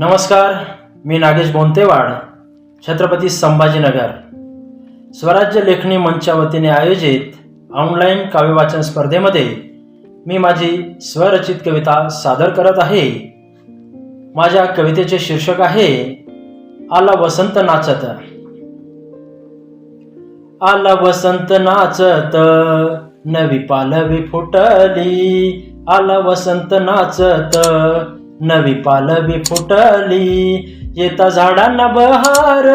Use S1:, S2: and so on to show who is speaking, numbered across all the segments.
S1: नमस्कार मी नागेश बोंतेवाड छत्रपती संभाजीनगर. स्वराज्य लेखणी मंच्या वतीने आयोजित ऑनलाईन काव्यवाचन स्पर्धेमध्ये मी माझी स्वरचित कविता सादर करत आहे. माझ्या कवितेचे शीर्षक आहे आला वसंत नाचत. आला वसंत नाचत नवी पालवी फुटली. आला वसंत नाचत नवी पालवी फुटली येता झाडांना बहार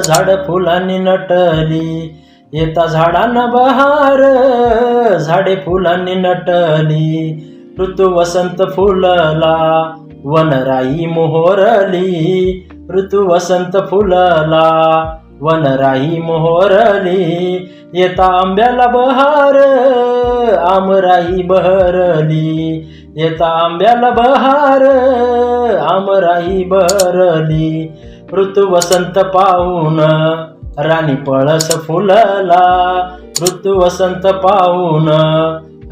S1: झाड फुलांनी नटली. येता झाडांना बहार झाडे फुलांनी नटली. ऋतू वसंत फुलला वनराई मोहरली. ऋतू वसंत फुलला वनराई मोहरली येता आंब्याला बहार आमराई बहरली. येता आंब्याला बहार आमराई बहरली. ऋतू वसंत पाहून राणी पळस फुलला. ऋतू वसंत पाहून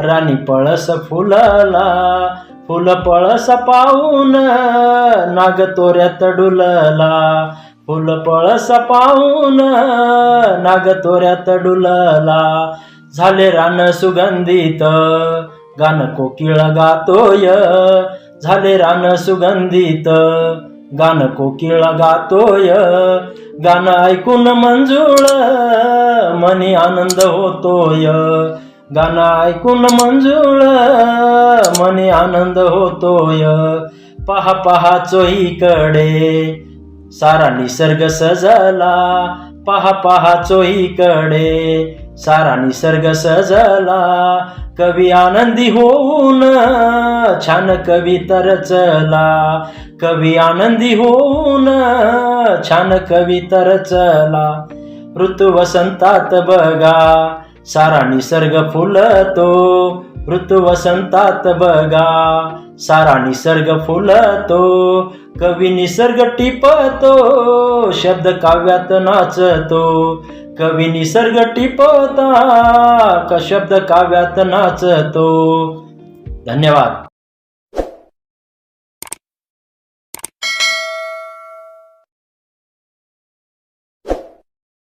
S1: राणी पळस फुलला. फुल पळस पाहून नागतोऱ्यात डुलला. फुल पळस पाहून नागतोऱ्यात डुलला. झाले रान सुगंधित गान कोकिळ गातोय. झाले रान सुगंधित गान कोकिळ गातोय. गाणं ऐकून मंजुळ मनी आनंद होतोय. गाणं ऐकून मंजुळ मनी आनंद होतोय. पहा पहा चोहीकडे सारा निसर्ग सजला. पहा पहा चोहीकडे. सारा निसर्ग सजला. कवी आनंदी होऊन छान कवी तरचला. कवी आनंदी होऊन छान कवी तरचला. ऋतू वसंतात बघा सारा निसर्ग फुलतो. ऋतू वसंतात बघा. सारा निसर्ग फुलतो कवी निसर्ग टिपतो शब्द काव्यात नाचतो. कवी निसर्ग टिपता का शब्द काव्यात नाचतो. धन्यवाद.